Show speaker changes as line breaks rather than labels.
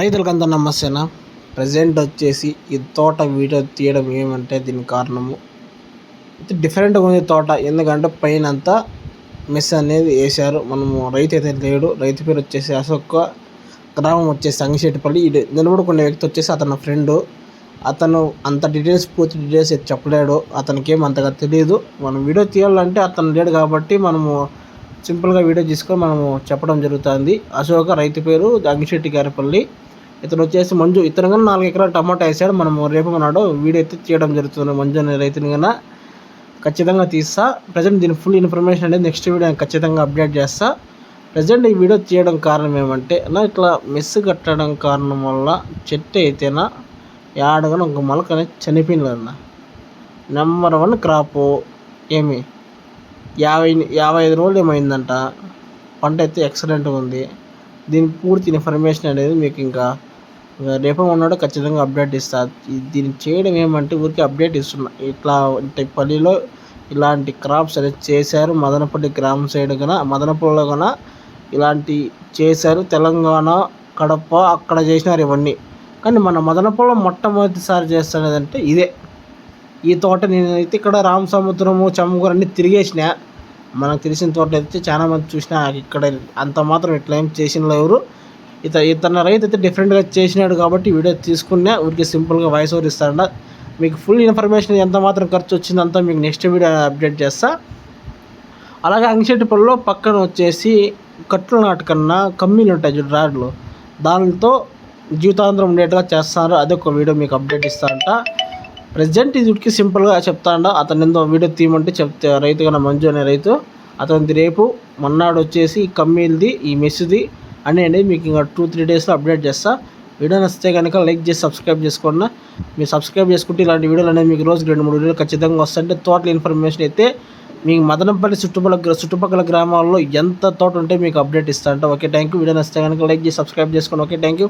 రైతులకంతా నమస్తేనా? ప్రజెంట్ వచ్చేసి ఈ తోట వీడియో తీయడం ఏమంటే దీనికి కారణము. డిఫరెంట్గా ఉంది తోట. ఎందుకంటే పైన అంతా మెస్ అనేది వేశారు. మనము రైతు అయితే లేడు. రైతు పేరు వచ్చేసి అశోక్. గ్రామం వచ్చేసి సంగశెట్టిపల్లి. ఇది నిలబడుకునే వ్యక్తి వచ్చేసి అతని ఫ్రెండ్. అతను అంత డీటెయిల్స్ పూర్తి డీటెయిల్స్ అయితే చెప్పలేడు. అతనికి ఏం అంతగా తెలియదు మనం వీడియో తీయాలంటే అతను లేడు కాబట్టి మనము సింపుల్గా వీడియో తీసుకొని మనము చెప్పడం జరుగుతుంది. అశోక రైతు పేరు అంగిశెట్టి గారిపల్లి ఇతను వచ్చేసి మంజు ఇతను కానీ నాలుగు ఎకరాలు టమాటా వేసాడు. మనం రేపు నాడు వీడియో అయితే తీయడం జరుగుతుంది. మంజు అనే రైతుని కన్నా ఖచ్చితంగా తీస్తా. ప్రజెంట్ దీని ఫుల్ ఇన్ఫర్మేషన్ అనేది నెక్స్ట్ వీడియో నేను ఖచ్చితంగా అప్డేట్ చేస్తా. ప్రజెంట్ ఈ వీడియో తీయడం కారణం ఏమంటే నా ఇట్లా మెస్ కట్టడం కారణం వల్ల చెట్టు అయితేనా యాడగానే ఒక మొలక అనేది చనిపోయిందన్న నెంబర్ వన్ క్రాపు ఏమి? యాభై యాభై ఐదు రోజులు ఏమైందంట. పంట అయితే ఎక్సలెంట్గా ఉంది. దీని పూర్తి ఇన్ఫర్మేషన్ అనేది మీకు ఇంకా రేపు ఉన్నాడు ఖచ్చితంగా అప్డేట్ ఇస్తారు దీన్ని చేయడం ఏమంటే ఊరికి అప్డేట్ ఇస్తున్నా. ఇట్లా అంటే పల్లిలో ఇలాంటి క్రాప్స్ అనేది చేశారు. మదనపల్లి గ్రామం సైడ్ కన మదనపల్లిలో కన ఇలాంటి చేశారు. తెలంగాణ కడప అక్కడ చేసినారు ఇవన్నీ. కానీ మన మదనపల్లిలో మొట్టమొదటిసారి చేస్తున్నదంటే ఇదే. ఈ తోట నేనైతే ఇక్కడ రామసముద్రము చమ్మగూరు అన్నీ తిరిగేసిన మనకు తెలిసిన తోట అయితే చాలా మంది చూసిన ఇక్కడ అంత మాత్రం ఇట్లా ఏం చేసిన ఎవరు. ఇత ఇతను రైతు అయితే డిఫరెంట్గా చేసినాడు కాబట్టి వీడియో తీసుకున్నా ఊరికి సింపుల్గా వాయిస్ ఓవర్ ఇస్తాడ మీకు ఫుల్ ఇన్ఫర్మేషన్ ఎంత మాత్రం ఖర్చు వచ్చిందంతా మీకు నెక్స్ట్ వీడియో అప్డేట్ చేస్తా. అలాగే అంగిశెట్టిపల్లిలో పక్కన వచ్చేసి కట్టుల నాటకన్నా కమ్మీలు ఉంటాయి చూడు రాడ్లు. దానితో జీవితాంతరం ఉండేట్టుగా చేస్తారు అదొక వీడియో మీకు అప్డేట్ ఇస్తారంట ప్రజెంట్ ఇది సింపుల్గా చెప్తాండ అతను ఎంతో వీడియో తీయమంటే చెప్తే రైతు కన్నా మంజు అనే రైతు. అతనిది రేపు మొన్నాడు వచ్చేసి కమ్మీలది ఈ మెస్సుది అని అనేది మీకు ఇంకా టూ త్రీ డేస్లో అప్డేట్ చేస్తా. వీడియో నచ్చితే కనుక లైక్ చేసి సబ్స్క్రైబ్ చేసుకోండి. మీరు సబ్స్క్రైబ్ చేసుకుంటే ఇలాంటి వీడియోలు అనేది మీకు రోజు రెండు మూడు వీడియోలు ఖచ్చితంగా వస్తుంటే తోటల ఇన్ఫర్మేషన్ అయితే మీకు మదనపల్లి చుట్టుపక్కల చుట్టుపక్కల గ్రామాల్లో ఎంత తోట ఉంటే మీకు అప్డేట్ ఇస్తా అంటే. ఓకే థ్యాంక్ యూ వీడియో నచ్చితే కనుక లైక్ చేసి సబ్స్క్రైబ్ చేసుకోండి. Okay thank you